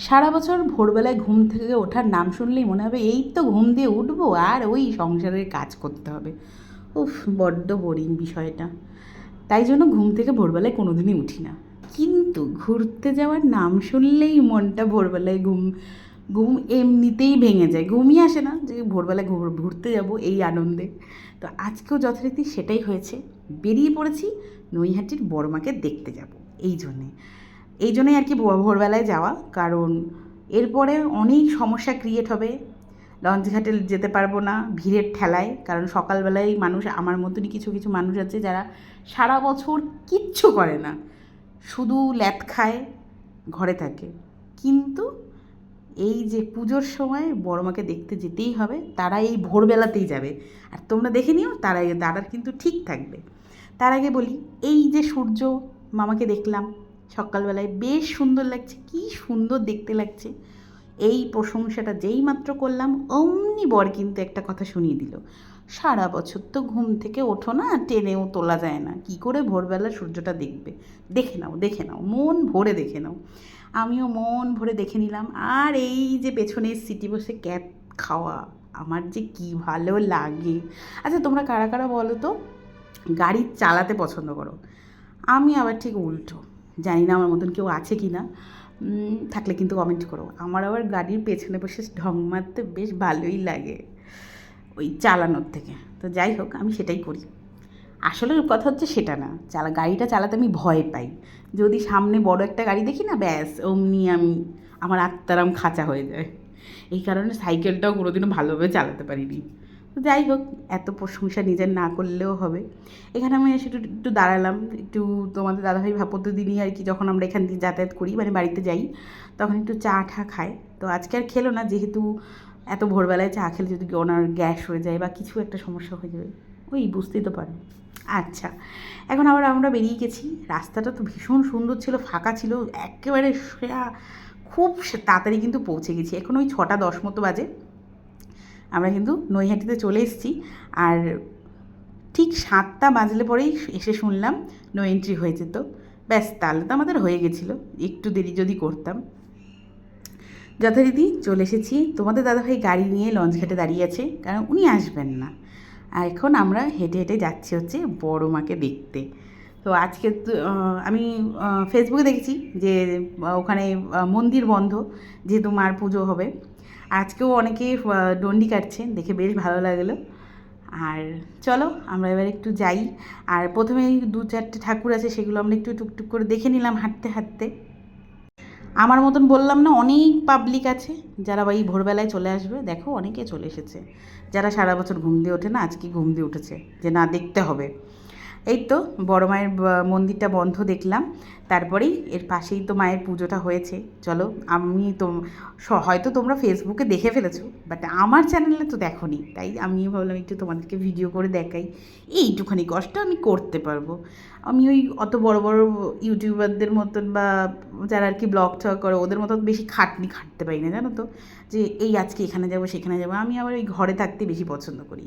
সারা বছর ভোরবেলায় ঘুম থেকে ওঠার নাম শুনলেই মনে হবে, এই তো ঘুম দিয়ে উঠবো, আর ওই সংসারের কাজ করতে হবে। উফ, বড্ড বোরিং বিষয়টা। তাই জন্য ঘুম থেকে ভোরবেলায় কোনো দিনই উঠি না। কিন্তু ঘুরতে যাওয়ার নাম শুনলেই মনটা ভোরবেলায় ঘুম ঘুম এমনিতেই ভেঙে যায়। ঘুমই আসে না যে ভোরবেলায় ঘুর- ঘুরতে যাব এই আনন্দে। তো আজকেও যথারীতি সেটাই হয়েছে। বেরিয়ে পড়েছি নৈহাটির বড়মাকে দেখতে যাব, এই জন্যে। এই জন্যই আর কি ভোর- ভোরবেলায় যাওয়া। কারণ এরপরে অনেক সমস্যা ক্রিয়েট হবে। লঞ্চ ঘাটে যেতে পারব না, ভিড়ের ঠেলায়। কারণ সকালবেলায় মানুষ, আমার মতনই কিছু কিছু মানুষ আছে যারা সারা বছর কিচ্ছু করে না। শুধু ল্যাত খায়, ঘরে থাকে। কিন্তু এই যে পুজোর সময় বড় মাকে দেখতে যেতেই হবে, তারা এই ভোরবেলাতেই যাবে। আর তোমরা দেখে নিও, তারা তারা কিন্তু ঠিক থাকবে। তার আগে বলি, এই যে সূর্য মামাকে দেখলাম সকালবেলায় বেশ সুন্দর লাগছে, কি সুন্দর দেখতে লাগছে। এই প্রশংসাটা যেই মাত্র করলাম, অমনি বর কিন্তু একটা কথা শুনিয়ে দিল। সারা বছর তো ঘুম থেকে ওঠো না, টেনেও তোলা যায় না, কি করে ভোরবেলা সূর্যটা দেখবে? দেখে নাও দেখে নাও, মন ভরে দেখে নাও। আমিও মন ভরে দেখে নিলাম, আর এই যে পেছনের সিটি বসে ক্যাপ খাওয়া, আমার যে কি ভালো লাগে। আচ্ছা তোমরা কারা কারা বলো তো? গাড়ি চালাতে পছন্দ করো। আমি আবার ঠিক উল্টো। জানি না আমার মতন কেউ আছে কি না থাকলে কিন্তু কমেন্ট করো। আমার আবার গাড়ির পেছনে বসে ঢং মারতে বেশ ভালোই লাগে ওই চালানোর থেকে। তো যাই হোক, আমি সেটাই করি। আসলে কথা হচ্ছে সেটা না, চালা, গাড়িটা চালাতে আমি ভয় পাই। যদি সামনে বড় একটা গাড়ি দেখি না, ব্যাস, অমনি আমি, আমার আত্মারাম খাঁচা হয়ে যায়। এই কারণে সাইকেলটাও কোনোদিনও ভালোভাবে চালাতে পারিনি। তো যাই হোক, এত প্রশংসা নিজের না করলেও হবে। এখানে আমি এসে একটু একটু দাঁড়ালাম, একটু তোমাদের দাদাভাই ভাব দিনই আর কি যখন আমরা এখান থেকে যাতায়াত করি মানে বাড়িতে যাই, তখন একটু চা ঠা খায়। তো আজকে আর খেলো না, যেহেতু এত ভোরবেলায় চা খেলে যদি ওনার গ্যাস হয়ে যায় বা কিছু একটা সমস্যা হয়ে যাবে, ওই বুঝতেই তো পারো। আচ্ছা এখন আবার আমরা বেরিয়ে গেছি। রাস্তাটা তো ভীষণ সুন্দর ছিল, ফাঁকা ছিল, একেবারে সেরা খুব তাড়াতাড়ি কিন্তু পৌঁছে গেছি। এখন ওই ছটা দশ মতো বাজে। আমরা কিন্তু নৈহাটিতে চলে এসেছি। আর ঠিক সাতটা বাজলে পরেই এসে শুনলাম নো এন্ট্রি হয়ে যেত ব্যাস তাহলে তো আমাদের হয়ে গেছিল। একটু দেরি যদি করতাম। যথারীতি চলে এসেছি। তোমাদের দাদাভাই গাড়ি নিয়ে লঞ্চ ঘাটে দাঁড়িয়ে আছে কারণ উনি আসবেন না। আর এখন আমরা হেঁটে হেঁটে যাচ্ছি হচ্ছে বড় মাকে দেখতে। তো আজকে তো, আমি ফেসবুকে দেখেছি যে ওখানে মন্দির বন্ধ যেহেতু মার পুজো হবে। আজকেও অনেকে ডন্ডি কাটছে, দেখে বেশ ভালো লাগল। আর চলো, আমরা এবার একটু যাই। আর প্রথমে দু চারটে ঠাকুর আছে, সেগুলো আমরা একটু টুকটুক করে দেখে নিলাম হাঁটতে হাঁটতে। আমার মতন বললাম না, অনেক পাবলিক আছে, যারা এই ভোরবেলায় চলে আসবে। দেখো, অনেকে চলে এসেছে। যারা সারা বছর ঘুম দিয়ে ওঠে না, আজকে ঘুম দিয়ে উঠেছে, যে না দেখতে হবে। এই তো বড় মায়ের মন্দিরটা বন্ধ দেখলাম। তারপরেই এর পাশেই তো মায়ের পুজোটা হয়েছে। চলো, আমি তো হয়তো তোমরা ফেসবুকে দেখে ফেলেছো বাট আমার চ্যানেলে তো দেখোনি। তাই আমি ভাবলাম একটু তোমাদেরকে ভিডিও করে দেখাই। এইটুখানি কষ্ট আমি করতে পারব। আমি ওই অত বড় বড় ইউটিউবারদের মতন বা যারা আর কি ব্লগ টক করে, ওদের মতো বেশি খাটনি খাটতে পারি না, জানো তো? যে, এই আজকে এখানে যাব, সেখানে যাব। আমি আবার ওই ঘরে থাকতে বেশি পছন্দ করি।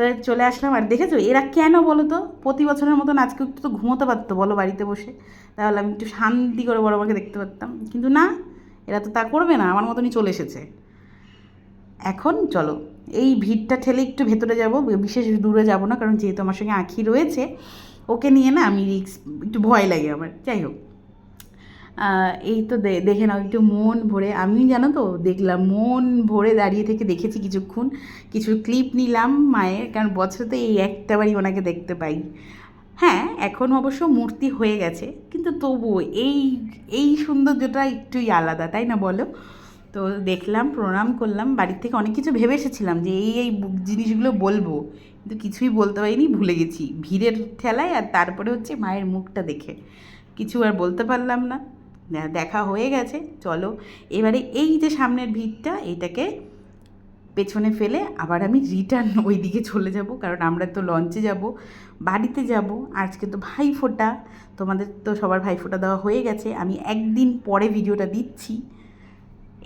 তো চলে আসলাম। আর দেখেছ, এরা কেন বলো তো প্রতি বছরের মতন আজকে একটু তো ঘুমোতে পারতো, বলো বাড়িতে বসে। তাহলে আমি একটু শান্তি করে বড় মাকে দেখতে পারতাম। কিন্তু না, এরা তো তা করবে না, আমার মতনই চলে এসেছে। এখন চলো, এই ভিড়টা ঠেলে একটু ভেতরে যাব, বিশেষ দূরে যাব না, কারণ যেহেতু আমার সঙ্গে আঁখি রয়েছে, ওকে নিয়ে না আমি রিক্স একটু ভয় লাগে আমার। যাই হোক। এই তো দেখে নাও, একটু মন ভরে। আমি জানো তো, দেখলাম, মন ভরে দাঁড়িয়ে থেকে দেখেছি কিছুক্ষণ। কিছু ক্লিপ নিলাম মায়ের, কারণ বছরে তো এই একটা বারই ওনাকে দেখতে পাই। হ্যাঁ এখন অবশ্য মূর্তি হয়ে গেছে, কিন্তু তবুও এই এই সৌন্দর্যটা একটুই আলাদা, তাই না বলো? তো দেখলাম, প্রণাম করলাম, বাড়ির থেকে অনেক কিছু ভেবে এসেছিলাম যে এই এই জিনিসগুলো বলব, কিন্তু কিছুই বলতে পারিনি, ভুলে গেছি। ভিড়ের ঠেলায় আর তারপরে হচ্ছে মায়ের মুখটা দেখে। কিছু আর বলতে পারলাম না। দেখা হয়ে গেছে, চলো। এবারে এই যে সামনের ভিড়টা, এটাকে পেছনে ফেলে আবার আমি রিটার্ন ওই দিকে চলে যাব, কারণ আমরা তো লঞ্চে যাব, বাড়িতে যাব, আজকে তো ভাই ফোটা, তোমাদের তো সবার ভাই ফোটা দেওয়া হয়ে গেছে, আমি একদিন পরে ভিডিওটা দিচ্ছি।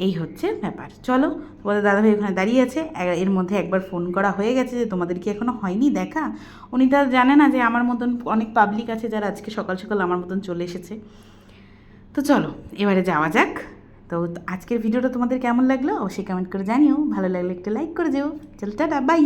এই হচ্ছে ব্যাপার। চলো, তোমাদের দাদাভাই ওখানে দাঁড়িয়ে আছে এর মধ্যে একবার ফোন করা হয়ে গেছে যে, তোমাদের কি এখনও হয়নি দেখা? উনি তো আর জানে না যে, আমার মতন অনেক পাবলিক আছে যারা আজকে সকাল সকাল আমার মতন চলে এসেছে। তো চলো, এবারে যাওয়া যাক। তো আজকের ভিডিওটা তোমাদের কেমন লাগল? অবশ্যই কমেন্ট করে জানিও। ভালো লাগলে একটু লাইক করে যেও। চল, টাটা বাই